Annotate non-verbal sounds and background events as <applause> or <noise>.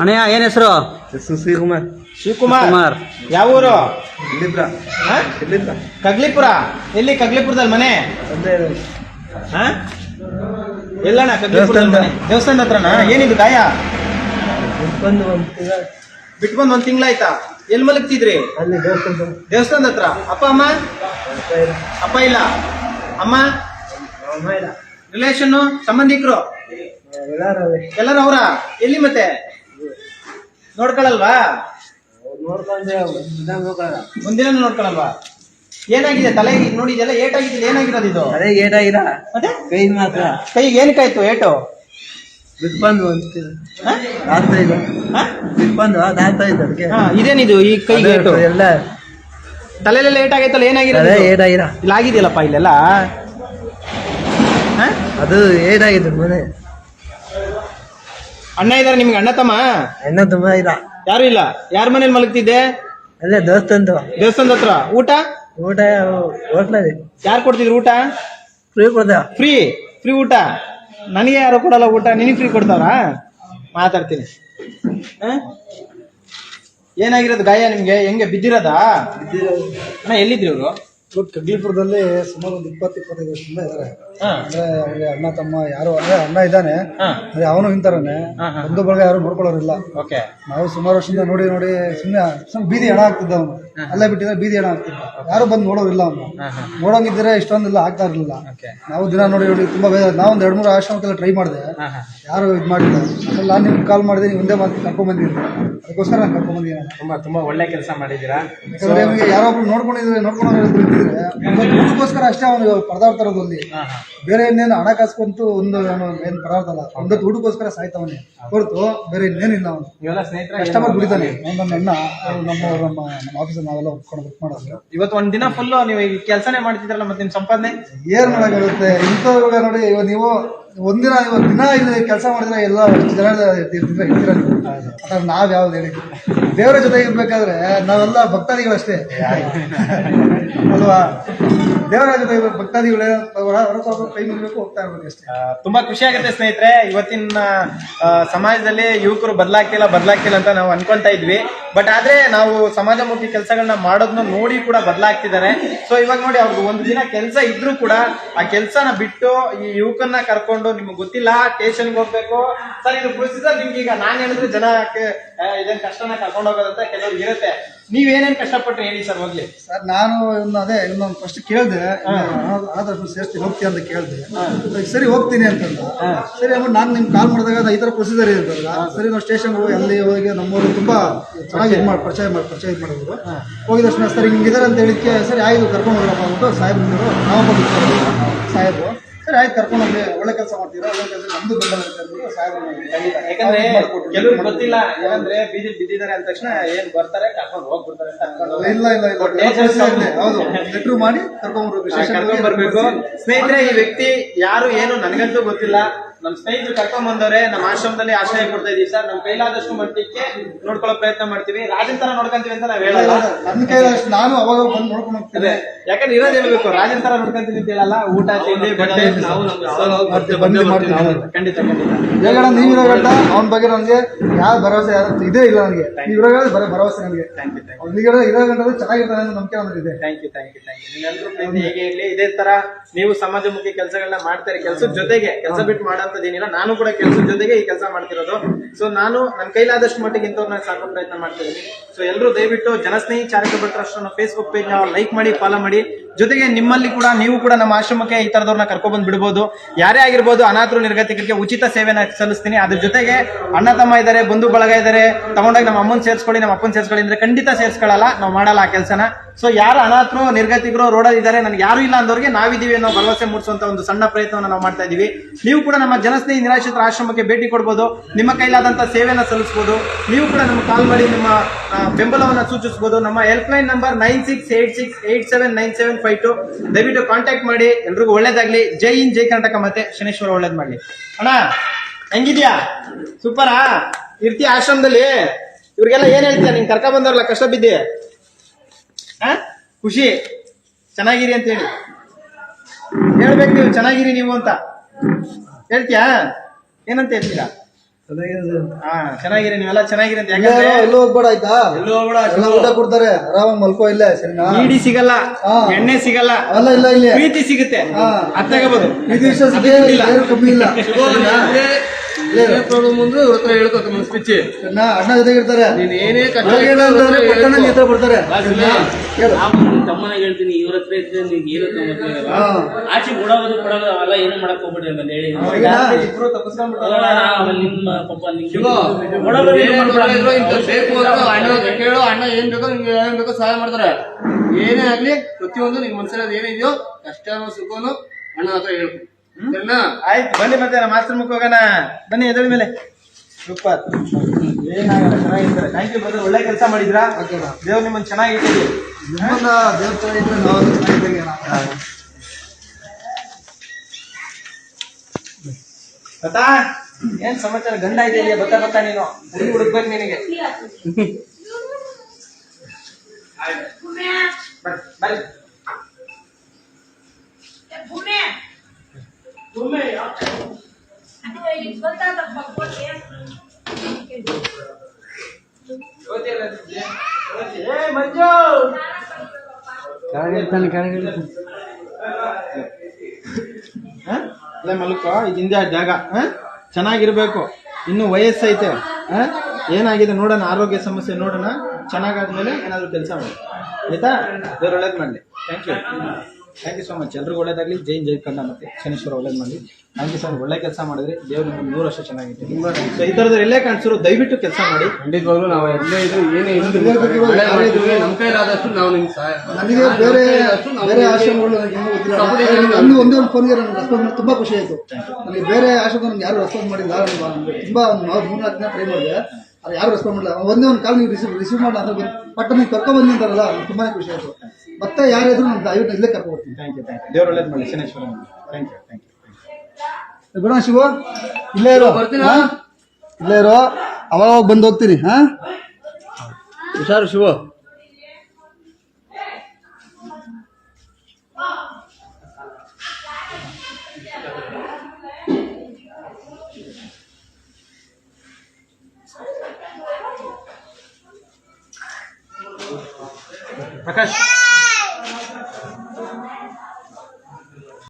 ಅಣ್ಣಯ್ಯ ಏನ್ ಹೆಸರು? ಶ್ರೀಕುಮಾರ್. ಶಿವಕುಮಾರ್. ಕುಮಾರ್ ಯಾವ ಊರು? ಇಲ್ಲಿಬ್ರ. ಹಾ? ಕಗ್ಲಿಪುರ. ಎಲ್ಲಿ ಕಗ್ಲಿಪುರದಲ್ಲಿ ಮನೆ? ಹಾ? ಎಲ್ಲಣ್ಣ ದೇವಸ್ಥಾನದ. ಹತ್ರನಾ? ಏನಿದು ಗಾಯ? ಬಂದು ಒಂದು ತಿಂಗಳ ಬಿಟ್ಟು ಬಂದು ಒಂದ್ ತಿಂಗಳಾಯ್ತಾ ಎಲ್ಲಿ ಮಲಗ್ತಿದ್ರಿ? ಅಲ್ಲಿ ದೇವಸ್ಥಾನ ದೇವಸ್ಥಾನದ ಹತ್ರ? ಅಪ್ಪ ಅಮ್ಮ? ಅಪ್ಪ ಇಲ್ಲ. ಅಮ್ಮ? ಅಮ್ಮ ಇಲ್ಲ. ರಿಲೇಷನ್ ಸಂಬಂಧಿಕರು? ಎಲ್ಲಾರು ಅವರ. ಎಲ್ಲಿ ಮತ್ತೆ? ನೋಡ್ಕೊಳಲ್ವಾ? ನೋಡ್ಕೊಂಡ್ರೆ ಮುಂದಿನ ನೋಡ್ಕೊಳಲ್ವಾ? ಏನಾಗಿದೆ? ತಲೆ ನೋಡಿದೆಲ್ಲ ಏಟ್ ಏಟಾಗಿದ್ದಿಲ್ಲ ಏನಾಗಿರೋದು ಇದು? ಅದೇ ಏಟ ಮತ್ತೆ ಕೈ ಮಾತ್ರ. ಕೈಗೆ ಏನಕ್ಕಾಯ್ತು ಏಟು? ಬಂದು? ಆಗ್ತಾ ಇದೆ ಬಂದು ಅದಾಗ್ತಾ ಇದೆ ಅದಕ್ಕೆ. ಇದೇನಿದು ಈ ಕೈ ಏಟು? ಎಲ್ಲ. ತಲೆಲೆಲ್ಲ ಏಟ್ ಆಗೈತಲ್ಲ ಏನಾಗಿರೋದು ಅದೇ ಇಲ್ಲ ಆಗಿದೆಯಲ್ಲಪ್ಪ ಇಲ್ಲೆಲ್ಲ? ಅದು ಏಟಾಗಿದೆ ಮನೆ. ಅಣ್ಣ ಇದಾರೆ ನಿಮ್ಗೆ ಅಣ್ಣ ತಮ್ಮ? ಅಣ್ಣ ತಮ್ಮ ಇಲ್ಲ. ಯಾರು ಇಲ್ಲ? ಯಾರ ಮನೇಲಿ ಮಲಗ್ತಿದ್ದೆ? ಅಲ್ಲೇ ದೇವಸ್ಥಾನದ ದೇವಸ್ಥಾನದ ಹತ್ರ. ಊಟ? ಊಟ ಹೋಟ್ಲಲ್ಲಿ. ಯಾರು ಕೊಡ್ತಿದ್ರು ಊಟ? ಫ್ರೀ ಕೊಡ್ದ. ಫ್ರೀ ಫ್ರೀ ಊಟ? ನನಗೆ ಯಾರು ಕೊಡಲ್ಲ ಊಟ ನಿನಗೆ ಫ್ರೀ ಕೊಡ್ತಾವ್ರಾ? ಮಾತಾಡ್ತೀನಿ. ಹ? ಏನಾಗಿರೋದು ಗಾಯ ನಿಮ್ಗೆ? ಹೆಂಗೆ ಬಿದ್ದಿರೋದಾ? ಅಣ್ಣ ಎಲ್ಲಿದ್ರಿ ಇವರು? ಕಗ್ಲಿಪುರದಲ್ಲಿ ಸುಮಾರು ಒಂದು ಇಪ್ಪತ್ತು ಇಪ್ಪತ್ತೈದು ವರ್ಷದಿಂದ ಇದ್ದಾರೆ. ಅಂದ್ರೆ ಅವ್ರಿಗೆ ಅಣ್ಣ ತಮ್ಮ ಯಾರು ಅಂದ್ರೆ ಅಣ್ಣ ಇದ್ದಾನೆ. ಅದೇ ಅವನು ಇಂತಾರನೆ. ಹಾ, ಹಾ. ಒಂದು ಬಳಗ ಯಾರು ನೋಡ್ಕೊಳ್ಳೋರಿಲ್ಲ. ಓಕೆ. ನಾವು ಸುಮಾರು ವರ್ಷದಿಂದ ನೋಡಿ ನೋಡಿ ಸುಮ್ಮನೆ ಸುಮ್ಮನೆ ಬೀದಿ ಹಣ ಆಗ್ತಿದ್ದ ಅವನು. ಅಲ್ಲೇ ಬಿಟ್ಟಿದ್ರೆ ಬೀದಿ ಹಣ ಆಗ್ತಿದ್ದ ಯಾರು ಬಂದು ನೋಡೋರಿಲ್ಲ ಅವನು. ನೋಡೋಂಗಿದ್ರೆ ಇಷ್ಟೊಂದಿಲ್ಲ ಆಗ್ತಾ ಇರಲಿಲ್ಲ. ನಾವು ದಿನ ನೋಡಿ ನೋಡಿ ತುಂಬಾ ಬೇಜಾರ ನಾವು ಒಂದು ಎರಡು ಮೂರು ಆಶ್ರಮಕ್ಕೆಲ್ಲ ಟ್ರೈ ಮಾಡಿದೆ. ಯಾರು ಇದು ಮಾಡಿಲ್ಲ. ಅದ್ರಲ್ಲಿ ನಾನು ನಿಮ್ಗೆ ಕಾಲ್ ಮಾಡಿದೆ ನೀವು ಒಂದೇ ಮಾತು ಕರ್ಕೊಂಡ್ ಬಂದಿದ್ದೀನಿ ಅದಕ್ಕೋಸ್ಕರ ನಾನು ಕರ್ಕೊಂಡ್ ಬಂದಿದ್ದೀನಿ ತುಂಬಾ ತುಂಬಾ ಒಳ್ಳೆ ಕೆಲಸ ಮಾಡಿದ್ದೀರಾ? ಯಾಕಂದ್ರೆ ನಿಮಗೆ ಯಾರೋ ಒಬ್ರು ನೋಡ್ಕೊಂಡಿದ್ರೆ ನೋಡ್ಕೊಂಡು ಬಿಟ್ಟಿದ್ರೆ ಊಟಕ್ಕೋಸ್ಕರ ಅಷ್ಟೇ ಅವನು ಪರದಾಡ್ತಾ ಇರೋದು ಅಲ್ಲಿ. ಬೇರೆ ಇನ್ನೇನು ಹಣ ಕಾಸ್ಕೊಂತು ಒಂದು ಏನ್ ಏನು ಪರದಾಡ್ತ ಅಲ್ಲ. ಒಂದು ದುಡ್ಡುಗೋಸ್ಕರ ಸಾಯ್ತವನೇ. ಹೊರತು ಬೇರೆ ಇನ್ನೇನಿಲ್ಲ ಅವನು. ಇವೆಲ್ಲ ಸ್ನೇಹಿತರ ಕಷ್ಟಪಟ್ಟು ದುಡಿತಾನೆ. ಒಂದೊಂದು ನಮ್ಮ ಅಣ್ಣ ನಮ್ಮ ನಮ್ಮ ನಮ್ಮ ಆಫೀಸಲ್ಲಿ ನಾವೆಲ್ಲ ಒಪ್ಕೊಂಡು ಬುಕ್ ಮಾಡೋದು ಇವತ್ತು ಒಂದ್ ದಿನ ಫುಲ್ ನೀವು ಈ ಕೆಲಸನೇ ಮಾಡ್ತಿದ್ರಲ್ಲ ಮತ್ತೆ ನಿಮ್ ಸಂಪಾದನೆ? ಏನ್ ಮಾಡೋಕ್ಕಾಗುತ್ತೆ? ಇಂಥವ್ರಿಗೆ ನೋಡಿ ಇವಾಗ ನೀವು ಒಂದಿನ ಇವತ್ತು ದಿನ ಇಲ್ಲಿ ಕೆಲಸ ಮಾಡಿದ್ರೆ ಎಲ್ಲ ಜನ ಇರ್ತೀರ ನೀವು? ನಾವ್ ಯಾವ್ದು ಹೇಳಿ. ದೇವರ ಜೊತೆ ಇರ್ಬೇಕಾದ್ರೆ ನಾವೆಲ್ಲ ಭಕ್ತಾದಿಗಳು ಅಷ್ಟೇ ಅಲ್ವಾ? ದೇವರ ಜೊತೆ ಇರ್ಬೇಕು ಭಕ್ತಾದಿಗಳು ಕೈ ಮುಗಿಬೇಕು, ಹೋಗ್ತಾ ಇರ್ಬೇಕು ಅಷ್ಟೇ. ತುಂಬಾ ಖುಷಿ ಆಗುತ್ತೆ ಸ್ನೇಹಿತರೆ. ಇವತ್ತಿನ ಸಮಾಜದಲ್ಲಿ ಯುವಕರು ಬದಲಾಗ್ತಿಲ್ಲ ಬದಲಾಗ್ತಿಲ್ಲ ಅಂತ ನಾವು ಅನ್ಕೊಂತಾ ಇದ್ವಿ. ಬಟ್ ಆದ್ರೆ ನಾವು ಸಮಾಜಮುಖಿ ಕೆಲಸಗಳನ್ನ ಮಾಡೋದನ್ನ ನೋಡಿ ಕೂಡ ಬದಲಾಗ್ತಿದ್ದಾರೆ. ಸೊ ಇವಾಗ ನೋಡಿ ಅವ್ರಿಗೆ ಒಂದು ದಿನ ಕೆಲಸ ಇದ್ರೂ ಕೂಡ ಆ ಕೆಲಸನ ಬಿಟ್ಟು ಈ ಯುವಕನ್ನ ಕರ್ಕೊಂಡು ನಿಮ್ಗೆ ಗೊತ್ತಿಲ್ಲ ಸ್ಟೇಷನ್ಗೆ ಹೋಗ್ಬೇಕು. ಸರ್ ಇದು ಪ್ರೊಸೀಜರ್ ನಿಮ್ಗೆ ಈಗ ನಾನ್ ಹೇಳಿದ್ರೆ ಜನ ಕ- ಆ, ಇದನ್ ಕಷ್ಟನ ಕರ್ಕೊಂಡು ಹೋಗೋದಂತ ಕೆಲವ್ರಿಗೆ ಇರುತ್ತೆ. ನೀವೇನೇನ್ ಕಷ್ಟಪಟ್ರಿ ಹೇಳಿ ಸರ್ ಮೊದಲೇ? ಸರ್ ನಾನು ಇನ್ನು ಅದೇ ಇನ್ನೊಂದು ಫಸ್ಟ್ ಕೇಳಿದೆ ಆದಷ್ಟು ಸೇರಿಸ್ತೀನಿ ಹೋಗ್ತೀಯ ಅಂತ ಕೇಳಿದೆ. ಸರಿ ಹೋಗ್ತೀನಿ ಅಂತಂದ. ಸರಿ ಅಂದ್ಬಿಟ್ಟು ನಾನು ನಿಮ್ಗೆ ಕಾಲ್ ಮಾಡಿದಾಗ ಅದು ಈ ಥರ ಪ್ರೊಸೀಜರ್ ಇರುತ್ತಲ್ಲ ಸರಿ ನಾವು ಸ್ಟೇಷನ್ಗೆ ಹೋಗಿ ಅಲ್ಲಿ ಹೋಗಿ ನಮ್ಮೂರು ತುಂಬ ಚೆನ್ನಾಗಿ ಇದು ಮಾಡಿ ಪರಿಚಯ ಮಾಡಿ ಪರಿಚಯ ಇದು ಮಾಡಿದ್ರು. ಹೋಗಿದ ತಕ್ಷಣ ಸರ್ ಹಿಂಗಿದ್ದಾರೆ ಅಂತ ಹೇಳಿಕ್ಕೆ ಸರಿ ಆಯಿತು ಕರ್ಕೊಂಡು ಹೋಗ್ರಪ್ಪ ಅಂದ್ಬಿಟ್ಟು ಸಾಹೇಬ್ರು ನಾವು ಸಾಹೇಬ್ರು. ಸರಿ ಆಯ್ತು ಕರ್ಕೊಂಡು ಹೋಗಿ ಕೆಲಸ ಮಾಡ್ತೀರಾ? ನಮ್ದು ಬೆಂಬಲ ಇರುತ್ತೆ ಅಂದ್ಬಿಟ್ಟು ಸಾಹೇಬ್ರು ಯಾಕಂದ್ರೆ ಮಾಡ್ಕೊಟ್ರು. ಕೆಲವ್ರು ಗೊತ್ತಿಲ್ಲ ಏನಂದ್ರೆ ಬೀದಿ ಬಿದ್ದಿದ್ದಾರೆ ಅಂದ ತಕ್ಷಣ ಏನ್ ಬರ್ತಾರೆ ಕರ್ಕೊಂಡು ಹೋಗ್ಬಿಡ್ತಾರೆ ಅಂತ ಅನ್ಕೊಂಡು ಇಲ್ಲ ಇಲ್ಲ ಹೌದು. ಲೆಟ್ರು ಮಾಡಿ ಕರ್ಕೊಂಡ್ಬರ್ಬೇಕು ಕರ್ಕೊಂಡ್ ಬರ್ಬೇಕು. ಸ್ನೇಹಿತರೆ ಈ ವ್ಯಕ್ತಿ ಯಾರು ಏನು ನನಗಂತೂ ಗೊತ್ತಿಲ್ಲ. ನಮ್ಮ ಸ್ನೇಹಿತರು ಕರ್ಕೊಂಡ್ ಬಂದವ್ರೆ ನಮ್ಮ ಆಶ್ರಮದಲ್ಲಿ ಆಶ್ರಯ ಕೊಡ್ತಾ ಇದೀವಿ ಸರ್. ನಮ್ ಕೈಲಾದಷ್ಟು ಮಟ್ಟಕ್ಕೆ ನೋಡ್ಕೊಳ್ಳೋ ಪ್ರಯತ್ನ ಮಾಡ್ತೀವಿ. ರಾಜನ್ ತರ ನೋಡ್ಕೊಂತೀವಿ ಅಂತ ನಾವ್ ಹೇಳಲ್ಲ. ನನ್ನ ಕೈಲಾದಷ್ಟು ನಾನು ಅವಾಗ ಬಂದು ನೋಡ್ಕೊಂಡು ಹೋಗ್ತೇನೆ. ಅದೇ ಯಾಕಂದ್ರೆ ಇರೋದ್ ಹೇಳ್ಬೇಕು ರಾಜನ್ ತರ ನೋಡ್ಕೊಂತೀವಿ ಅಂತ ಹೇಳಲ್ಲ. ಊಟ ತಿಂಡಿ ಬಟ್ಟೆ ಖಂಡಿತ ಖಂಡಿತ. ಹೇಗೋಣ ನೀವು ಇರೋಗಂಟ ಅವನ ಬಗ್ಗೆ ನನಗೆ ಯಾವ ಭರವಸೆ ಯಾರು ಇದೇ ಇಲ್ಲ ನನಗೆ. ಇರೋಗ ಬರೋ ಭರವಸೆ ನನಗೆ. ಥ್ಯಾಂಕ್ ಯು ಥ್ಯಾಂಕ್ ಯು ಅವ್ನಿಗೆ ಇರೋ ಗಂಟೆ ಚೆನ್ನಾಗಿರ್ತಾನೆ ಅನ್ನೋ ನಂಬಿಕೆ ನನಗಿದೆ thank you thank you thank you ನೀವೆಲ್ಲರೂ ಪ್ರೀತಿ ಹೇಗೆ ಇರ್ಲಿ? ಇದೇ ತರ ನೀವು ಸಮಾಜಮುಖಿ ಕೆಲಸಗಳನ್ನ ಮಾಡ್ತಾರೆ. ಕೆಲಸದ ಜೊತೆಗೆ ಕೆಲಸ ಬಿಟ್ಟು ಮಾಡೋಂಥದ್ದೇನಿಲ್ಲ ನಾನು ಕೂಡ ಕೆಲಸದ ಜೊತೆಗೆ ಈ ಕೆಲಸ ಮಾಡ್ತಿರೋದು. ಸೊ ನಾನು ನನ್ನ ಕೈಲಾದಷ್ಟು ಮಟ್ಟಿಗೆ ಇಂಥವ್ರನ್ನ ಸಾಕೋ ಪ್ರಯತ್ನ ಮಾಡ್ತಿದ್ದೀನಿ. ಸೊ ಎಲ್ಲರೂ ದಯವಿಟ್ಟು ಜನಸ್ನೇಹಿ ಚಾರಿಟಬಲ್ ಟ್ರಸ್ಟ್ ಅನ್ನೋ ಫೇಸ್ಬುಕ್ ಪೇಜ್ ಲೈಕ್ ಮಾಡಿ ಫಾಲೋ ಮಾಡಿ. ಜೊತೆಗೆ ನಿಮ್ಮಲ್ಲಿ ಕೂಡ, ನೀವು ಕೂಡ ನಮ್ಮ ಆಶ್ರಮಕ್ಕೆ ಈ ತರದವ್ರನ್ನ ಕರ್ಕೊಬಂದು ಬಿಡ್ಬೋದು. ಯಾರೇ ಆಗಿರ್ಬೋದು ಅನಾಥರು ನಿರ್ಗತಿಕರಿಗೆ ಉಚಿತ ಸೇವೆನ ಸಲ್ಲಿಸ್ತೀನಿ. ಅದ್ರ ಜೊತೆಗೆ ಅಣ್ಣ, ತಮ್ಮ ಇದ್ದಾರೆ, ಬಂಧು, ಬಳಗ ಇದ್ದಾರೆ, ತಗೊಂಡಾಗ ನಮ್ಮ ಅಮ್ಮನ್ ಸೇರ್ಸ್ಕೊಳ್ಳಿ, ನಮ್ಮ ಅಪ್ಪನ್ ಸೇರಿಸ್ಕೊಳ್ಳಿ ಅಂದ್ರೆ ಖಂಡಿತ ಸೇರಿಸ್ಕೊಳ್ಳಲ್ಲ ನಾವು ಮಾಡಲ್ಲ ಆ ಕೆಲಸನ. ಸೊ ಯಾರು ಅನಾಥರು, ನಿರ್ಗತಿಕರು ರೋಡಲ್ಲಿ ಇದ್ದಾರೆ ನನಗೆ ಯಾರು ಇಲ್ಲ ಅಂದವ್ರಿಗೆ ನಾವಿದೀವಿ ಅನ್ನೋ ಭರವಸೆ ಮೂಡಿಸುವಂತ ಒಂದು ಸಣ್ಣ ಪ್ರಯತ್ನವನ್ನು ನಾವು ಮಾಡ್ತಾ ಇದೀವಿ. ನೀವು ಕೂಡ ನಮ್ಮ ಜನಸ್ನೇಹಿ ನಿರಾಶ್ರಿತರ ಆಶ್ರಮಕ್ಕೆ ಭೇಟಿ ಕೊಡ್ಬೋದು, ನಿಮ್ಮ ಕೈಲಾದಂಥ ಸೇವೆಯನ್ನು ಸಲ್ಲಿಸ್ಬೋದು, ನೀವು ಕೂಡ ನಮ್ಮ ಕಾಲ್ ಮಾಡಿ ನಿಮ್ಮ ಬೆಂಬಲವನ್ನು ಸೂಚಿಸ್ಬೋದು, ನಮ್ಮ help line number nine six eight six eight seven nine seven five two ದಯವಿಟ್ಟು ಕಾಂಟ್ಯಾಕ್ಟ್ ಮಾಡಿ, ಎಲ್ರಿಗೂ ಒಳ್ಳೇದಾಗ್ಲಿ. ಜೈ ಇನ್ ಜೈ ಕರ್ನಾಟಕ ಮತ್ತೆ ಶನೇಶ್ವರ ಒಳ್ಳೇದು ಮಾಡಲಿ. ಅಣ್ಣ, ಹೆಂಗಿದ್ಯಾ? ಸೂಪರಾ? ಇರ್ತೀಯ ಆಶ್ರಮದಲ್ಲಿ? ಇವ್ರಿಗೆಲ್ಲ ಏನ್ ಹೇಳ್ತೀಯ? ನೀನ್ ಕರ್ಕ ಬಂದವ್ರಲ್ಲ, ಕಷ್ಟ ಬಿದ್ದಿ? ಖುಷಿ. ಚೆನ್ನಾಗಿರಿ ಅಂತ ಹೇಳಿ. ಹೇಳ್ಬೇಕು ನೀವು, ಚೆನ್ನಾಗಿರಿ ನೀವು ಅಂತ. ಹೇಳ್ತೀಯಾ? ಏನಂತ ಹೇಳ್ತೀರಾ? ಹಾ ಚೆನ್ನಾಗಿರಿ ನೀವೆಲ್ಲ ಚೆನ್ನಾಗಿರಿ ಅಂತ ಯಾಕಂದ್ರೆ ಎಲ್ಲೂ ಹೋಗ್ಬೇಡ ಆಯ್ತಾ? ಎಲ್ಲ ಊಟ ಕೊಡ್ತಾರೆ ಆರಾಮಾಗಿ ಮಲ್ಕೋ ಇಲ್ಲ ಸರಿನಾ? ಸಿಗಲ್ಲ ಹಾ. ಎಣ್ಣೆ ಸಿಗಲ್ಲ ಅಲ್ಲ ಇಲ್ಲ ಇಲ್ಲಿ. ಪ್ರೀತಿ ಸಿಗುತ್ತೆ. ಹಾ. ಅದ್ ತಗೋಬಹುದು ಇದು ವಿಶ್ವಾಸಕ್ಕೆ ಏನು ಕಮ್ಮಿ ಇಲ್ಲ ಅಣ್ಣ ಏನೇ ಅಂತಂದ್ರೆ ಪಟ್ಟಣ ನಿನ್ ಹತ್ರ ಬರ್ತಾರೆ ಸರಿನಾ? ಕೇಳು. ತಮ್ಮನಾಗ ಹೇಳ್ತೀನಿ ಇವ್ರ ಹತ್ರ ಇದ್ರೆ ಏನು ಇರಲ್ಲ. ಆಚೆ ಕೊಡೋದು ಕೊಡೋದು ಅವೆಲ್ಲ ಏನು ಮಾಡಕ್ ಹೋಗ್ಬಿಡ್ರಿ ಆಮೇಲೆ ಹೇಳಿ ಸರಿನಾ? ಇಬ್ರು ತಪ್ಪಿಸ್ಕೊಂಡ್ಬಿಟ್ಟು ಅಲ್ಲ, ಆಮೇಲೆ ನಿಮ್ಮ ಕೊಡೋದು ಏನು ಮಾಡ್ಬೇಡ. ಬೇಕು ಅಣ್ಣ ಹತ್ರ ಕೇಳು ಅಣ್ಣ ಏನ್ ಬೇಕೋ ನಿಮ್ಗೆ ಏನ್ ಬೇಕೋ ಸಹಾಯ ಮಾಡ್ತಾರೆ ಏನೇ ಆಗ್ಲಿ ಪ್ರತಿಯೊಂದು ನಿನ್ ಮನ್ಸಲ್ಲಿ ಅದ್ ಏನಿದೆಯೋ ಕಷ್ಟನೋ ಸುಖನೋ ಅಣ್ಣ ಹತ್ರ ಹೇಳು ಸರಿನಾ ಆಯ್ತು ಬನ್ನಿ ಮತ್ತೆ ನಮ್ಮ ಮುಖ ಹೋಗೋಣ. ಬನ್ನಿ ಎದುಳ ಮೇಲೆ. ಸೂಪರ್. ಏನಾಗಲ್ಲ ಚೆನ್ನಾಗಿರ್ತಾರೆ. ಥ್ಯಾಂಕ್ ಯು ಬ್ರದರ್ ಒಳ್ಳೆ ಕೆಲಸ ಮಾಡಿದ್ರಾ? ದೇವ್ರು ನಿಮ್ಮನ್ನು ಚೆನ್ನಾಗಿರ್ತೀವಿ ನಿಮ್ಮನ್ನ ದೇವ್ರ ಇದ್ರೆ ನಾವು ಚೆನ್ನಾಗಿದ್ದಂಗೆ ಅಣ್ಣ. ಗೊತ್ತಾ ಏನ್ ಸಮಾಚಾರ? ಗಂಡ ಇದೆಯಾ ಬತ್ತಾ ಬತ್ತಾ ನೀನು. ಹುಡುಗಿ ಹುಡುಕ್ಬೇಕು ನಿನಗೆ. <laughs> ಬರ್ರಿ, ಅಲ್ಲೇ ಮಲ್ಕೋ ಇದು ಹಿಂದೆ ಆ ಜಾಗ. ಹ? ಚೆನ್ನಾಗಿರ್ಬೇಕು. ಇನ್ನು ವಯಸ್ಸೈತೆ. ಹ? ಏನಾಗಿದೆ ನೋಡೋಣ ಆರೋಗ್ಯ ಸಮಸ್ಯೆ ನೋಡೋಣ. ಚೆನ್ನಾಗಾದ್ಮೇಲೆ ಏನಾದರೂ ಕೆಲಸ ಮಾಡಿ. ಆಯ್ತಾ? ದೇವ್ರು ಒಳ್ಳೇದು ಮಾಡಲಿ. Thank you thank you so much. ಎಲ್ರಿಗೂ ಒಳ್ಳೇದಾಗಲಿ. ಜೈನ್ ಜೈ ಕಂಡ ಮತ್ತೆ ಶನೀಶ್ವರ ಒಳ್ಳೇದು ಮಾಡಿ ಥ್ಯಾಂಕ್ ಯು ಸೊ ಮಚ್ ಒಳ್ಳೆ ಕೆಲಸ ಮಾಡಿದ್ರೆ. ದೇವ್ರು ನಿಮ್ಗೆ ನೂರು ವರ್ಷ ಚೆನ್ನಾಗಿತ್ತು. ಸೊ ಈ ಥರದ್ದು ಎಲ್ಲೇ ಕಾಣಿಸಿದ್ರು ದಯವಿಟ್ಟು ಕೆಲಸ ಮಾಡಿ. ಖಂಡಿತವಾಗ್ಲೂ ನಾವು ಎಲ್ಲೇ ಇದ್ರು ಏನೇ ಇದ್ರು ನಮ್ಮ ಕೈಲಾದಷ್ಟು ನಾವು ನಿಮ್ಗೆ ಸಹಾಯ ನನಗೆ ಬೇರೆ ಬೇರೆ ಆಶ್ರಮಗಳು ನನಗೆ ಗೊತ್ತಿಲ್ಲ. ಒಂದೇ ಒಂದು ಫೋನ್ಗೆ ನನಗೆ ರೆಸ್ಪಾನ್ಸ್ ಮಾಡಿ ತುಂಬಾ ಖುಷಿ ಆಯ್ತು. ನನಗೆ ಬೇರೆ ಆಶ್ರಮ ನನಗೆ ಯಾರು ರೆಸ್ಪಾನ್ಸ್ ಮಾಡಿಲ್ಲ. ನನಗೆ ತುಂಬಾ ನಾವು ಮೂರ್ನಾಲ್ಕು ದಿನ ಟ್ರೈ ಮಾಡಿದೆ ಅದು ಯಾರು ರೆಸ್ಪಾನ್ಸ್ ಮಾಡಿಲ್ಲ ಒಂದೇ ಒಂದು ಕಾಲ್ ನೀವು ರಿಸೀವ್ ರಿಸೀವ್ ಮಾಡಿ ಅಂದ್ರೆ ಪಟ್ಟ ನೀವು ಕರ್ಕೊಂಡ್ ಬಂದಿ ನನಗೆ ತುಂಬಾನೇ ಖುಷಿ ಆಯ್ತು. ಮತ್ತೆ ಯಾರಾದ್ರೂ ನಾನು ದಯವಿಟ್ಟು ಇಲ್ಲೇ ಕರ್ಕೊಂಡು ಬರ್ತೀನಿ ಥ್ಯಾಂಕ್ ಯು ಥ್ಯಾಂಕ್ ಯು ದೇವ್ರು ಒಳ್ಳೇದು ಮಾಡಲಿ Shaneshwara thank you thank you ಗುಣ ಶಿವ ಇಲ್ಲೇ ಇರೋ. ಬರ್ತೀನಾ? ಹಾ? ಇಲ್ಲೇ ಇರೋ. ಅವಾಗ ಅವಾಗ ಬಂದು ಹೋಗ್ತೀನಿ ಹಾ? ಹುಷಾರು ಶಿವ. ಪ್ರಕಾಶ್.